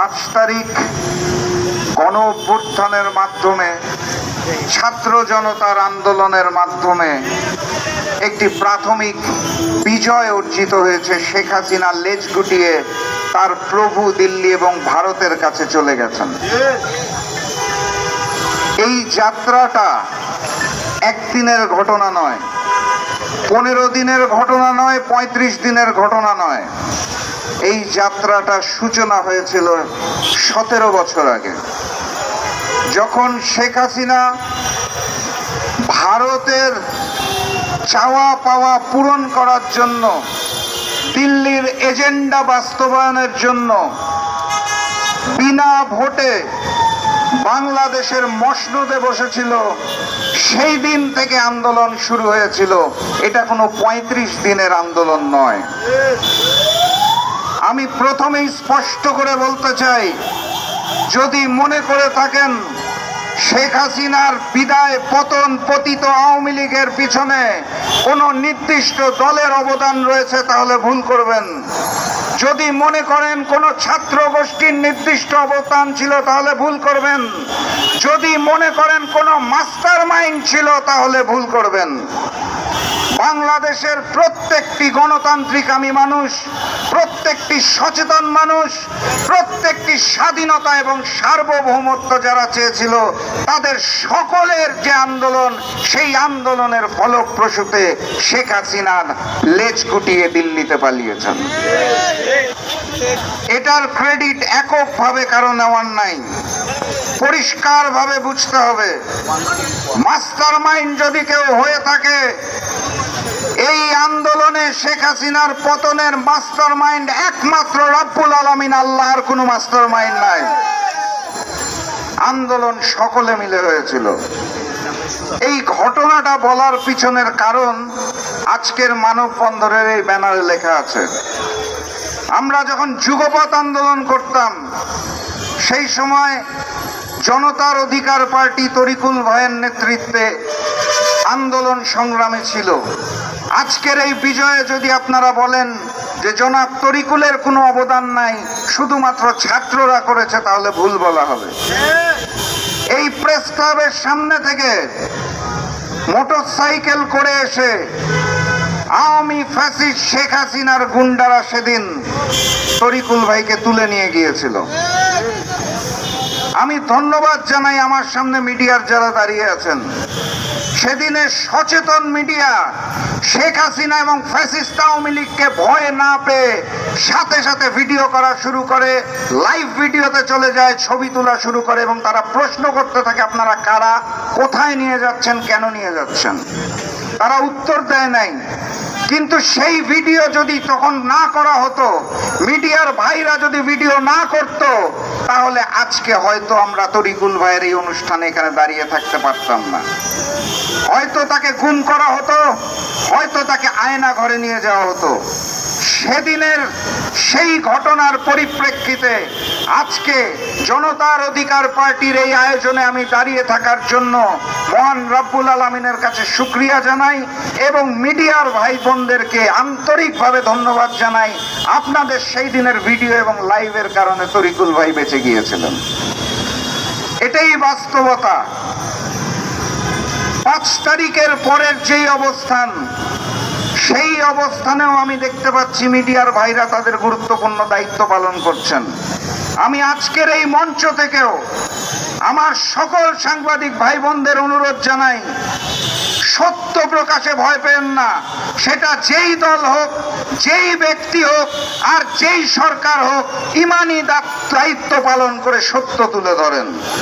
পাঁচ তারিখ গণ অভ্যুত্থানের মাধ্যমে, ছাত্র জনতার আন্দোলনের মাধ্যমে একটি প্রাথমিক বিজয় অর্জিত হয়েছে শেখ হাসিনা লেজ গুটিয়ে তার প্রভু দিল্লি এবং ভারতের কাছে চলে গেছেন। এই যাত্রাটা একদিনের ঘটনা নয়, পনেরো দিনের ঘটনা নয়, পঁয়ত্রিশ দিনের ঘটনা নয়। এই যাত্রাটা সূচনা হয়েছিল সতেরো বছর আগে। যখন শেখ হাসিনা ভারতের চাওয়া পাওয়া পূরণ করার জন্য, দিল্লির এজেন্ডা বাস্তবায়নের জন্য বিনা ভোটে বাংলাদেশের মসনদে বসেছিল, সেই দিন থেকে আন্দোলন শুরু হয়েছিল। এটা কোনো পঁয়ত্রিশ দিনের আন্দোলন নয়। আমি প্রথমেই স্পষ্ট করে বলতে চাই, যদি মনে করে থাকেন, শেখ হাসিনার বিদায় পতন পতিত আওয়ামী লীগের পিছনে কোনো নির্দিষ্ট দলের অবদান রয়েছে, তাহলে ভুল করবেন। যদি মনে করেন কোনো ছাত্র গোষ্ঠীর নির্দিষ্ট অবদান ছিল, তাহলে ভুল করবেন। যদি মনে করেন কোনো মাস্টার মাইন্ড ছিল, তাহলে ভুল করবেন। বাংলাদেশের প্রত্যেকটি গণতান্ত্রিক আমি মানুষ, প্রত্যেকটি সচেতন মানুষ, প্রত্যেকটি স্বাধীনতা এবং সার্বভৌমত্ব যারা চেয়েছিল, তাদের সকলের যে আন্দোলন, সেই আন্দোলনের ফলপ্রসূতে শেখ হাসিনার লেজ গুটিয়ে দিল্লিতে পালিয়েছেন। এটার ক্রেডিট এককভাবে কারও নেওয়ার নাই। পরিষ্কারভাবে বুঝতে হবে। মাস্টার মাইন্ড যদি কেউ হয়ে থাকে এই আন্দোলনে শেখ হাসিনার পতনের মাস্টার মাইন্ড একমাত্র রাব্বুল আলমিন, আল্লাহর কোনো মাস্টার মাইন্ড নাই। আন্দোলন সকলে মিলে হয়েছিল। এই ঘটনাটা বলার পিছনের কারণ আজকের মানববন্ধনের এই ব্যানারে লেখা আছে। আমরা যখন যুগপৎ আন্দোলন করতাম, সেই সময় জনতার অধিকার পার্টি তরিকুল ভয়ের নেতৃত্বে আন্দোলন সংগ্রামে ছিল। আজকের এই বিজয়ে যদি আপনারা বলেন যে জনাব তরিকুলের কোনো অবদান নাই, শুধুমাত্র ছাত্ররা করেছে, তাহলে ভুল বলা হবে। এই প্রেস ক্লাবের সামনে থেকে মোটর সাইকেল করে এসে আওয়ামী ফ্যাসিস্ট শেখ হাসিনার গুন্ডারা সেদিন তরিকুল ভাইকে তুলে নিয়ে গিয়েছিল। আমি ধন্যবাদ জানাই আমার সামনে মিডিয়ার যারা দাঁড়িয়ে আছেন। সেদিনে সচেতন মিডিয়া শেখ হাসিনা এবং ফ্যাসিস্ট আওয়ামী লীগকে ভয় না পেয়ে সাথে সাথে ভিডিও করা শুরু করে, লাইভ ভিডিওতে চলে যায়, ছবি তোলা শুরু করে এবং তারা প্রশ্ন করতে থাকে, আপনারা কারা? কোথায় নিয়ে যাচ্ছেন? কেন নিয়ে যাচ্ছেন? তারা উত্তর দেয় নাই। কিন্তু সেই ভিডিও যদি তখন না করা হতো, মিডিয়ার ভাইরা যদি ভিডিও না করত, তাহলে আজকে হয়তো আমরা তরিকুল ভাইয়ের এই অনুষ্ঠানে এখানে দাঁড়িয়ে থাকতে পারতাম না। হয়তো তাকে খুন করা হতো, হয়তো তাকে আয়না ঘরে নিয়ে যাওয়া হতো। সেদিনের সেই ঘটনার পরিপ্রেক্ষিতে আজকে জনতার অধিকার পার্টির এই আয়োজনে আমি দাঁড়িয়ে থাকার জন্য মহান রব্বুল আলমিনের কাছে সুক্রিয়া জানাই এবং মিডিয়ার ভাই বোনদেরকে আন্তরিকভাবে ধন্যবাদ জানাই। আপনাদের সেই দিনের ভিডিও এবং লাইভের কারণে তরিকুল ভাই বেঁচে গিয়েছিলেন। এটাই বাস্তবতা। পাঁচ তারিখের পরের যেই অবস্থান, সেই অবস্থানেও আমি দেখতে পাচ্ছি মিডিয়ার ভাইরা তাদের গুরুত্বপূর্ণ দায়িত্ব পালন করছেন। আমি আজকের এই মঞ্চ থেকেও আমার সকল সাংবাদিক ভাই বোনদের অনুরোধ জানাই, সত্য প্রকাশে ভয় পেন না। সেটা যেই দল হোক, যেই ব্যক্তি হোক, আর যেই সরকার হোক, ইমানি দায়িত্ব পালন করে সত্য তুলে ধরেন।